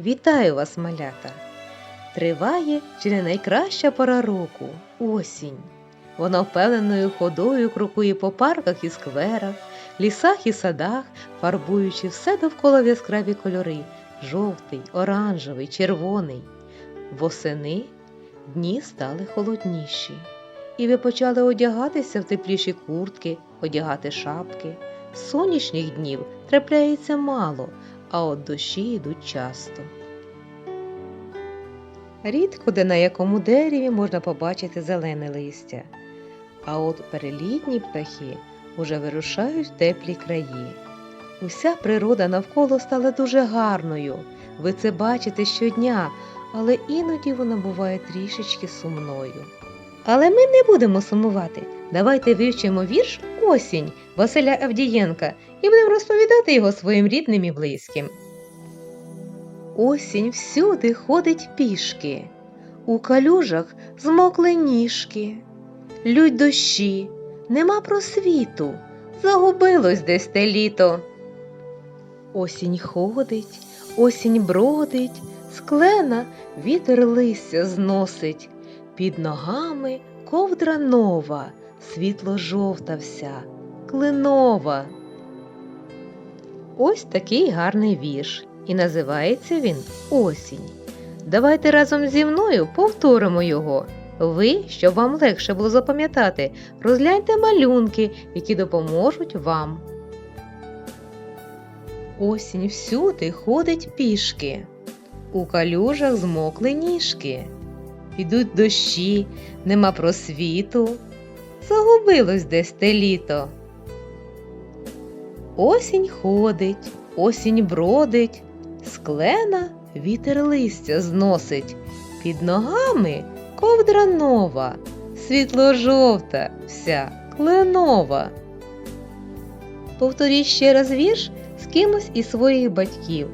Вітаю вас, малята! Триває чи не найкраща пора року осінь. Вона впевненою ходою крокує по парках і скверах, лісах і садах, фарбуючи все довкола в яскраві кольори жовтий, оранжевий, червоний. Восени дні стали холодніші, і ви почали одягатися в тепліші куртки, одягати шапки. Сонячних днів трапляється мало, а от дощі йдуть часто. Рідко де на якому дереві можна побачити зелене листя, а от перелітні птахи уже вирушають в теплі краї. Уся природа навколо стала дуже гарною. Ви це бачите щодня, але іноді вона буває трішечки сумною. Але ми не будемо сумувати. Давайте вивчимо вірш Осінь Василя Авдієнка і будемо розповідати його своїм рідним і близьким. Осінь всюди ходить пішки, у калюжах змокли ніжки, лють дощі, нема просвіту, загубилось десь те літо. Осінь ходить, осінь бродить, склена вітер листя зносить, під ногами ковдра нова, світло жовта вся, клинова. Ось такий гарний вірш, і називається він Осінь. Давайте разом зі мною повторимо його. Ви, щоб вам легше було запам'ятати, розгляньте малюнки, які допоможуть вам. Осінь всюди ходить пішки, у калюжах змокли ніжки. Підуть дощі, нема просвіту, загубилось десь те літо. Осінь ходить, осінь бродить, склена вітер листя зносить, під ногами ковдра нова, світло жовта вся кленова. Повторіть ще раз вірш з кимось із своїх батьків,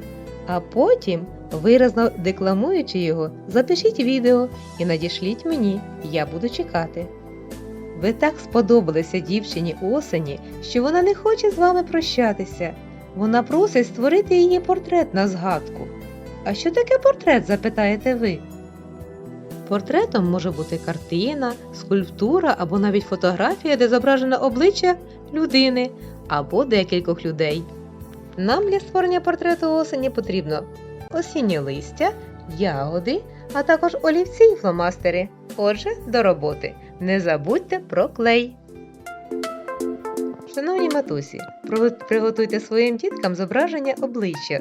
а потім, виразно декламуючи його, запишіть відео і надішліть мені, я буду чекати. Ви так сподобалися дівчині осені, що вона не хоче з вами прощатися. Вона просить створити її портрет на згадку. А що таке портрет, запитаєте ви? Портретом може бути картина, скульптура або навіть фотографія, де зображено обличчя людини або декількох людей. Нам для створення портрету осені потрібно осіннє листя, ягоди, а також олівці і фломастери. Отже, до роботи. Не забудьте про клей. Шановні матусі, приготуйте своїм діткам зображення обличчя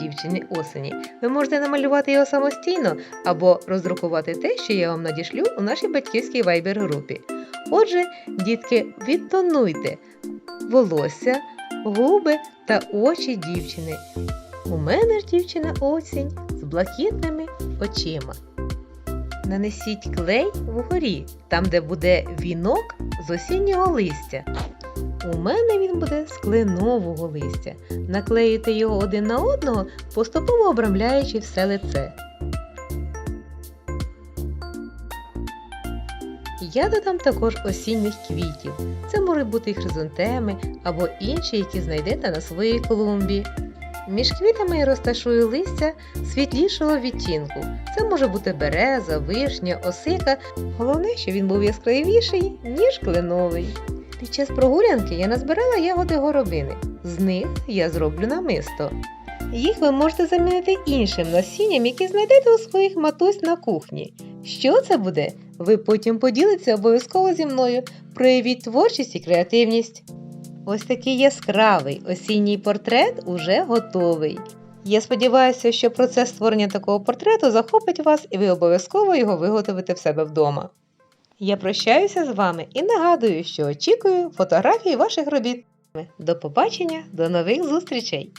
дівчини осені. Ви можете намалювати його самостійно або роздрукувати те, що я вам надішлю у нашій батьківській вайбер-групі. Отже, дітки, відтонуйте волосся, губи та очі дівчини. У мене ж дівчина осінь з блакитними очима. Нанесіть клей вгорі, там, де буде вінок з осіннього листя. У мене він буде з кленового листя. Наклеїте його один на одного, поступово обрамляючи все лице. Я додам також осінніх квітів. Це можуть бути хризантеми або інші, які знайдете на своїй клумбі. Між квітами я розташую листя світлішого відтінку. Це може бути береза, вишня, осика. Головне, щоб він був яскравіший, ніж кленовий. Під час прогулянки я назбирала ягоди горобини. З них я зроблю намисто. Їх ви можете замінити іншим насінням, яке знайдете у своїх матусь на кухні. Що це буде? Ви потім поділитеся обов'язково зі мною. Проявіть творчість і креативність. Ось такий яскравий осінній портрет уже готовий. Я сподіваюся, що процес створення такого портрету захопить вас і ви обов'язково його виготовите в себе вдома. Я прощаюся з вами і нагадую, що очікую фотографії ваших робіт. До побачення, до нових зустрічей!